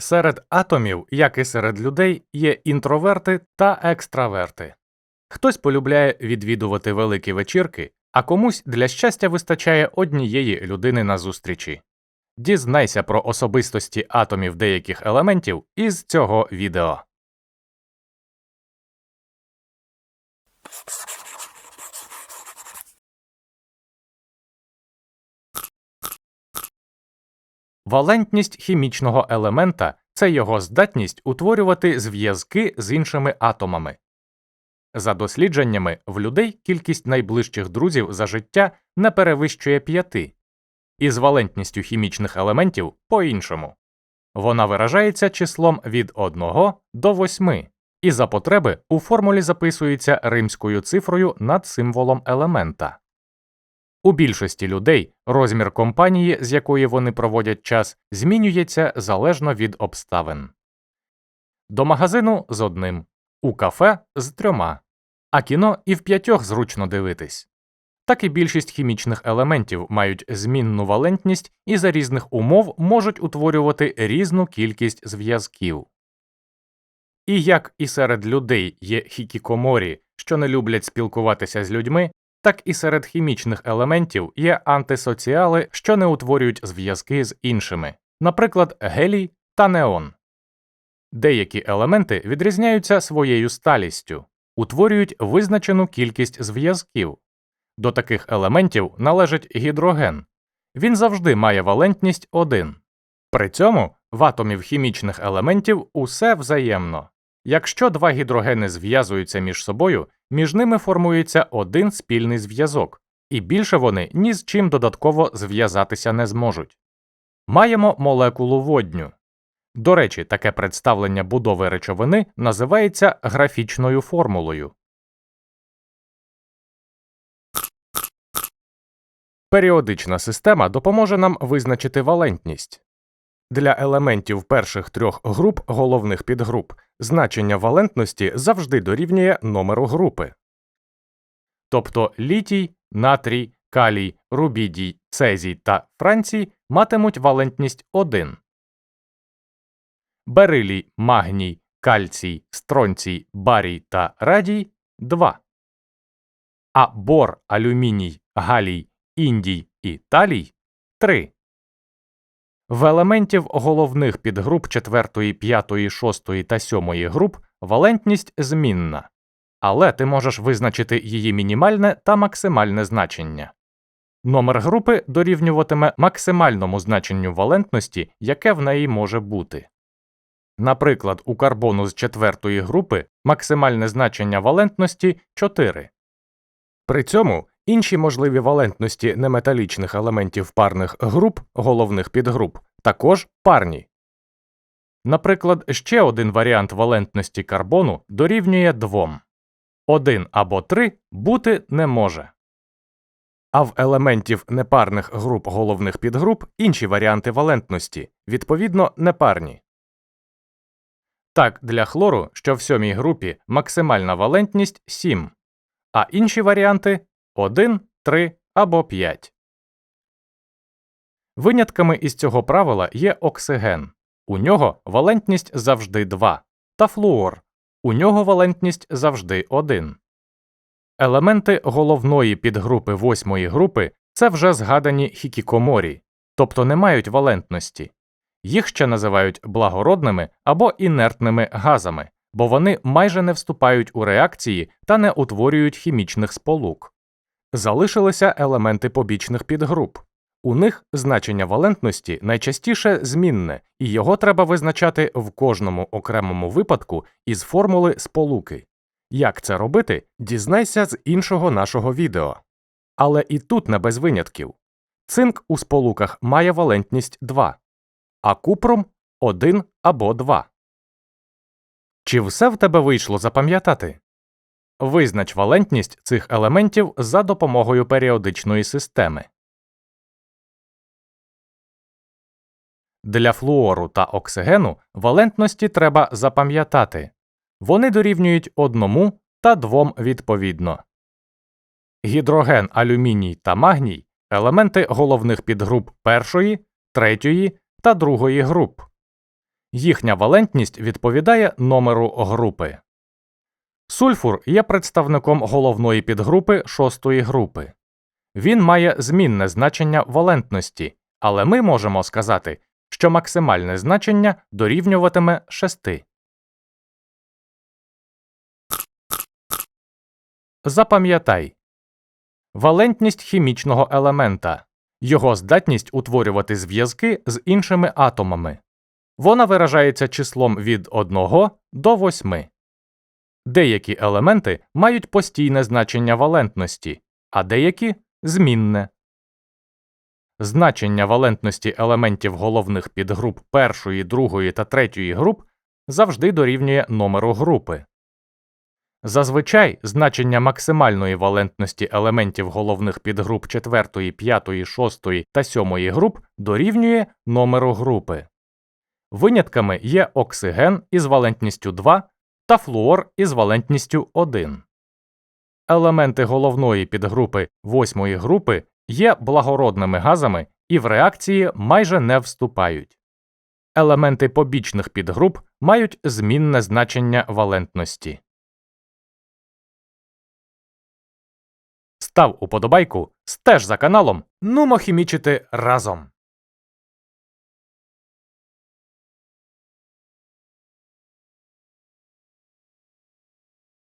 Серед атомів, як і серед людей, є інтроверти та екстраверти. Хтось полюбляє відвідувати великі вечірки, а комусь для щастя вистачає однієї людини на зустрічі. Дізнайся про особистості атомів деяких елементів із цього відео. Валентність хімічного елемента це його здатність утворювати зв'язки з іншими атомами. За дослідженнями, в людей кількість найближчих друзів за життя не перевищує п'яти, і з валентністю хімічних елементів по-іншому. Вона виражається числом від 1 до 8, і за потреби у формулі записується римською цифрою над символом елемента. У більшості людей розмір компанії, з якої вони проводять час, змінюється залежно від обставин. До магазину з одним, у кафе з трьома, а кіно і в п'ятьох зручно дивитись. Так і більшість хімічних елементів мають змінну валентність і за різних умов можуть утворювати різну кількість зв'язків. І як і серед людей є хікікоморі, що не люблять спілкуватися з людьми, так і серед хімічних елементів є антисоціали, що не утворюють зв'язки з іншими, наприклад, гелій та неон. Деякі елементи відрізняються своєю сталістю, утворюють визначену кількість зв'язків. До таких елементів належить гідроген. Він завжди має валентність 1. При цьому в атомів хімічних елементів усе взаємно. Якщо два гідрогени зв'язуються між собою, між ними формується один спільний зв'язок, і більше вони ні з чим додатково зв'язатися не зможуть. Маємо молекулу водню. До речі, таке представлення будови речовини називається графічною формулою. Періодична система допоможе нам визначити валентність. Для елементів перших трьох груп головних підгруп значення валентності завжди дорівнює номеру групи. Тобто літій, натрій, калій, рубідій, цезій та францій матимуть валентність 1. Берилій, магній, кальцій, стронцій, барій та радій 2. А бор, алюміній, галій, індій і талій 3. В елементів головних підгруп 4, 5, 6 та 7 груп валентність змінна, але ти можеш визначити її мінімальне та максимальне значення. Номер групи дорівнюватиме максимальному значенню валентності, яке в неї може бути. Наприклад, у карбону з 4 групи максимальне значення валентності 4. При цьому інші можливі валентності неметалічних елементів парних груп головних підгруп також парні. Наприклад, ще один варіант валентності карбону дорівнює 2. 1 або 3 бути не може. А в елементів непарних груп головних підгруп інші варіанти валентності, відповідно, непарні. Так, для хлору, що в сьомій групі максимальна валентність 7, а інші варіанти 1, 3 або 5. Винятками із цього правила є оксиген. У нього валентність завжди 2, та флуор. У нього валентність завжди 1. Елементи головної підгрупи восьмої групи це вже згадані хікікоморі, тобто не мають валентності. Їх ще називають благородними або інертними газами, бо вони майже не вступають у реакції та не утворюють хімічних сполук. Залишилися елементи побічних підгруп. У них значення валентності найчастіше змінне, і його треба визначати в кожному окремому випадку із формули сполуки. Як це робити, дізнайся з іншого нашого відео. Але і тут не без винятків. Цинк у сполуках має валентність 2, а купрум 1 або 2. Чи все в тебе вийшло запам'ятати? Визнач валентність цих елементів за допомогою періодичної системи. Для флуору та оксигену валентності треба запам'ятати вони дорівнюють одному та двом відповідно. Гідроген, алюміній та магній елементи головних підгруп першої, третьої та другої груп. Їхня валентність відповідає номеру групи. Сульфур є представником головної підгрупи шостої групи. Він має змінне значення валентності, але ми можемо сказати, що максимальне значення дорівнюватиме 6. Запам'ятай валентність хімічного елемента, його здатність утворювати зв'язки з іншими атомами. Вона виражається числом від 1 до 8. Деякі елементи мають постійне значення валентності, а деякі змінне. Значення валентності елементів головних підгруп першої, другої та третьої груп завжди дорівнює номеру групи. Зазвичай значення максимальної валентності елементів головних підгруп 4, 5, 6 та 7 груп дорівнює номеру групи. Винятками є оксиген із валентністю 2 та флуор із валентністю 1. Елементи головної підгрупи 8 групи є благородними газами і в реакції майже не вступають. Елементи побічних підгруп мають змінне значення валентності. Став уподобайку, стеж за каналом, нумо хімічити разом.